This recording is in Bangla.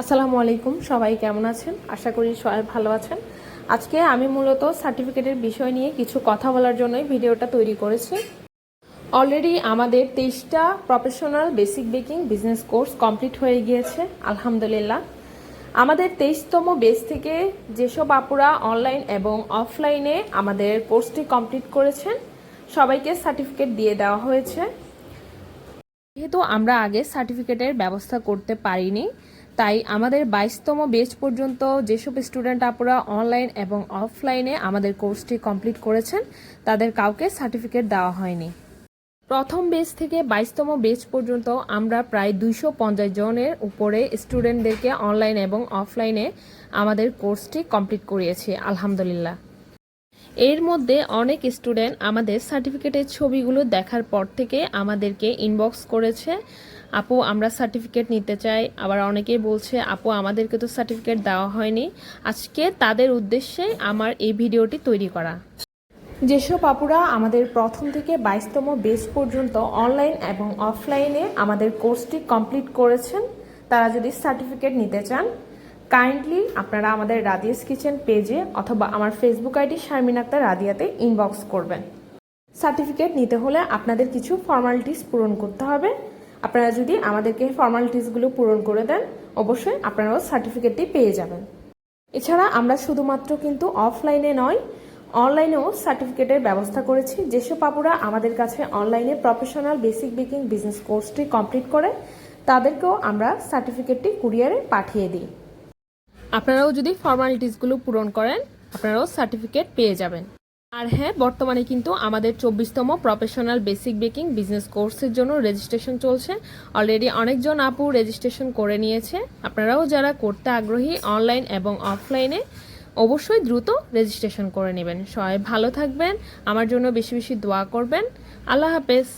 আসসালামু আলাইকুম, সবাই কেমন আছেন? আশা করি সবাই ভালো আছেন। আজকে আমি মূলত সার্টিফিকেটের বিষয় নিয়ে কিছু কথা বলার জন্যই ভিডিওটা তৈরি করেছি। অলরেডি আমাদের তেইশটা professional basic baking business course complete হয়ে গিয়েছে, আলহামদুলিল্লাহ। আমাদের তেইশতম বেস থেকে যেসব আপুরা অনলাইন এবং অফলাইনে আমাদের কোর্সটি কমপ্লিট করেছেন, সবাইকে সার্টিফিকেট দিয়ে দেওয়া হয়েছে। যেহেতু আমরা আগে সার্টিফিকেটের ব্যবস্থা করতে পারিনি তাই আমাদের বাইশতম বেচ পর্যন্ত যেসব স্টুডেন্ট আপুরা অনলাইন এবং অফলাইনে আমাদের কোর্সটি কমপ্লিট করেছেন, তাদের কাউকে সার্টিফিকেট দেওয়া হয়নি। প্রথম বেচ থেকে বাইশতম বেচ পর্যন্ত আমরা প্রায় দুইশো পঞ্চাশ জনের উপরে স্টুডেন্টদেরকে অনলাইন এবং অফলাইনে আমাদের কোর্সটি কমপ্লিট করিয়েছি, আলহামদুলিল্লাহ। এর মধ্যে অনেক স্টুডেন্ট আমাদের সার্টিফিকেটের ছবিগুলো দেখার পর থেকে আমাদেরকে ইনবক্স করেছে। আপু, আমরা সার্টিফিকেট নিতে চাই। আবার অনেকেই বলছে, আপু, আমাদেরকে তো সার্টিফিকেট দেওয়া হয়নি। আজকে তাদের উদ্দেশ্যে আমার এই ভিডিওটি তৈরি করা। যেসব আপুরা আমাদের প্রথম থেকে বাইশতম বেচ পর্যন্ত অনলাইন এবং অফলাইনে আমাদের কোর্সটি কমপ্লিট করেছেন, তারা যদি সার্টিফিকেট নিতে চান কাইন্ডলি আপনারা আমাদের রাদিয়াস কিচেন পেজে অথবা আমার ফেসবুক আইডি শারমিন আক্তার রাদিয়াতে ইনবক্স করবেন। সার্টিফিকেট নিতে হলে আপনাদের কিছু ফর্মালিটিস পূরণ করতে হবে। আপনারা যদি আমাদেরকে ফর্মালিটিসগুলো পূরণ করে দেন, অবশ্যই আপনারাও সার্টিফিকেটটি পেয়ে যাবেন। এছাড়া আমরা শুধুমাত্র কিন্তু অফলাইনে নয় অনলাইনেও সার্টিফিকেটের ব্যবস্থা করেছি। যেসব আপুরা আমাদের কাছে অনলাইনে প্রফেশনাল বেসিক বেকিং বিজনেস কোর্সটি কমপ্লিট করে, তাদেরকেও আমরা সার্টিফিকেটটি কুরিয়ারে পাঠিয়ে দিই। আপনারাও যদি ফর্মালিটিসগুলো পূরণ করেন, আপনারাও সার্টিফিকেট পেয়ে যাবেন। আর হ্যাঁ বর্তমানে কিন্তু আমাদের চব্বিশতম প্রফেশনাল বেসিক বেকিং বিজনেস কোর্সের জন্য রেজিস্ট্রেশন চলছে। অলরেডি অনেকজন আপু রেজিস্ট্রেশন করে নিয়েছে। আপনারাও যারা করতে আগ্রহী অনলাইন এবং অফলাইনে অবশ্যই দ্রুত রেজিস্ট্রেশন করে নেবেন। সবাই ভালো থাকবেন। আমার জন্য বেশি বেশি দোয়া করবেন। আল্লাহ হাফেজ।